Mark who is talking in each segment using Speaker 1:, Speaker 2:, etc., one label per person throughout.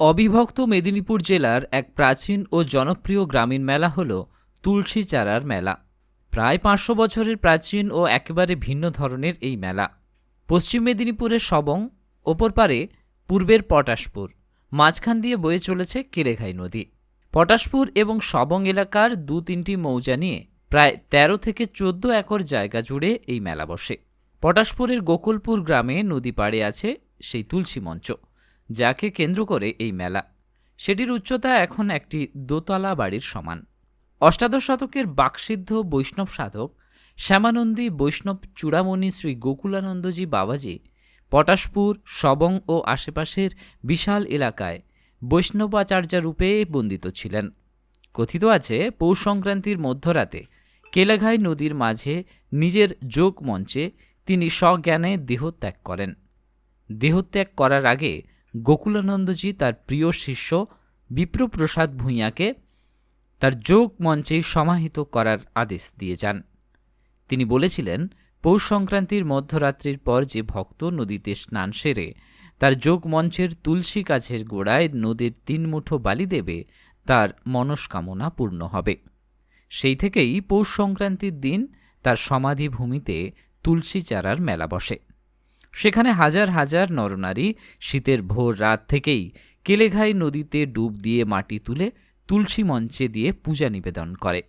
Speaker 1: অবিভক্ত মেদিনীপুর জেলার এক প্রাচীন ও জনপ্রিয় গ্রামীণ মেলা হল তুলসী চারার মেলা। প্রায় পাঁচশো বছরের প্রাচীন ও একেবারে ভিন্ন ধরনের এই মেলা। পশ্চিম মেদিনীপুরের সবং, ওপর পারে পূর্বের পটাশপুর। মাঝখান দিয়ে বয়ে চলেছে কেলেঘাই নদী। পটাশপুর এবং সবং এলাকার দু তিনটি মৌজা নিয়ে প্রায় ১৩ থেকে চোদ্দ একর জায়গা জুড়ে এই মেলা বসে। পটাশপুরের গোকুলপুর গ্রামে নদী পাড়ে আছে সেই তুলসী মঞ্চ। যাকে কেন্দ্র করে এই মেলা। সেটির উচ্চতা এখন একটি দোতলা বাড়ির সমান। অষ্টাদশ শতকের বাকসিদ্ধ বৈষ্ণব সাধক শ্যামানন্দী বৈষ্ণব চূড়ামণি শ্রী গোকুলানন্দজি বাবাজি পটাশপুর, সবং ও আশেপাশের বিশাল এলাকায় বৈষ্ণবাচার্য রূপে বন্দিত ছিলেন। কথিত আছে, পৌষ সংক্রান্তির মধ্যরাতে কেলাঘাই নদীর মাঝে নিজের যোগ মঞ্চে তিনি স্বজ্ঞানে দেহত্যাগ করেন। দেহত্যাগ করার আগে গোকুলানন্দজি তার প্রিয় শিষ্য বিপ্রপ্রসাদ ভূঁইয়াকে তার যোগ মঞ্চে সমাহিত করার আদেশ দিয়ে যান। তিনি বলেছিলেন, পৌষ সংক্রান্তির মধ্যরাত্রির পর যে ভক্ত নদীতে স্নান সেরে তার যোগ মঞ্চের তুলসী গাছের গোড়ায় নদীর তিন মুঠো বালি দেবে, তার মনস্কামনা পূর্ণ হবে। সেই থেকেই পৌষ সংক্রান্তির দিন তার সমাধি ভূমিতে তুলসী চারার মেলা বসে। সেখানে হাজার হাজার নরনারী শীতের ভোর রাত থেকেই কেলেঘাই নদীতে ডুব দিয়ে মাটি তুলে তুলসী মঞ্চে দিয়ে পূজা নিবেদন করে।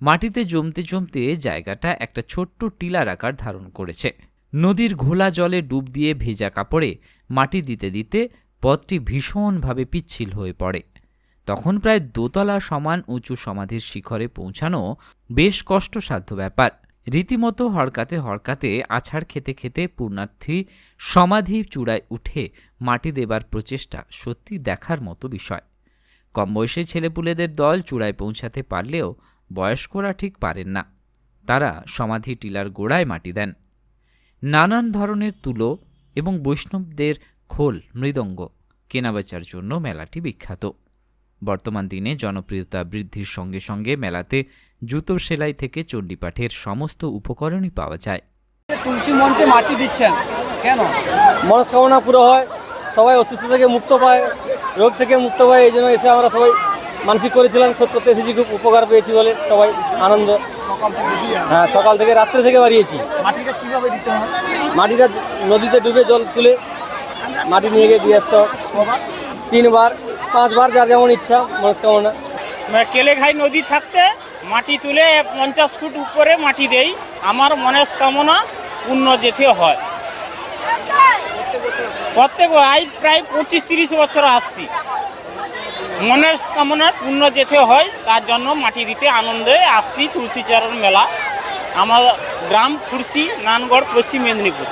Speaker 1: মাটিতে জমতে জমতে জায়গাটা একটা ছোট্ট টিলার আকার ধারণ করেছে। নদীর ঘোলা জলে ডুব দিয়ে ভেজা কাপড়ে মাটি দিতে দিতে পথটি ভীষণভাবে পিচ্ছিল হয়ে পড়ে। তখন প্রায় দোতলা সমান উঁচু সমাধির শিখরে পৌঁছানো বেশ কষ্টসাধ্য ব্যাপার। রীতিমতো হড়কাতে হড়কাতে, আছাড় খেতে খেতে পূর্ণার্থী সমাধি চূড়ায় উঠে মাটি দেবার প্রচেষ্টা সত্যি দেখার মতো বিষয়। কম বয়সী ছেলেপুলেদের দল চূড়ায় পৌঁছাতে পারলেও বয়স্করা ঠিক পারেন না। তারা সমাধি টিলার গোড়ায় মাটি দেন। নানান ধরনের তুলো এবং বৈষ্ণবদের খোল মৃদঙ্গ কেনাবেচার জন্য মেলাটি বিখ্যাত। বর্তমান দিনে জনপ্রিয়তা বৃদ্ধির সঙ্গে সঙ্গে মেলাতে জুতো সেলাই থেকে চণ্ডীপাঠের সমস্ত উপকরণই পাওয়া যায়।
Speaker 2: তুলসী মঞ্চে মাটি দিচ্ছেন কেন?
Speaker 3: মনস্কামনা পুরো হয় সবাই অসুস্থ থেকে মুক্ত পায় রোগ থেকে মুক্ত পায় এই জন্য এসে আমরা সবাই মানসিক করেছিলাম সত্য করতে এসেছি খুব উপকার পেয়েছি বলে সবাই আনন্দ।
Speaker 2: সকাল থেকে দিয়ে
Speaker 3: হ্যাঁ সকাল থেকে রাত্রে থেকে বাড়িয়েছি।
Speaker 2: মাটিটা কীভাবে দিতে হয়?
Speaker 3: মাটিটা নদীতে ডুবে জল তুলে মাটি নিয়ে গিয়ে দিয়ে আসতে তিনবার। পাঁচবার যার যেমন ইচ্ছা, মনস্কামনা।
Speaker 4: মানে কেলেঘাই নদী থাকতে মাটি তুলে পঞ্চাশ ফুট উপরে মাটি দেই, আমার মনের কামনা পূর্ণ যেতে হয়। প্রত্যেক আই প্রায় পঁচিশ তিরিশ বছর আসছি। মনের কামনা পূর্ণ যেতে হয়, তার জন্য মাটি দিতে আনন্দে আসছি তুলসীচরণ মেলা। আমার গ্রাম খুরসি নানগড়, পশ্চিম মেদিনীপুর।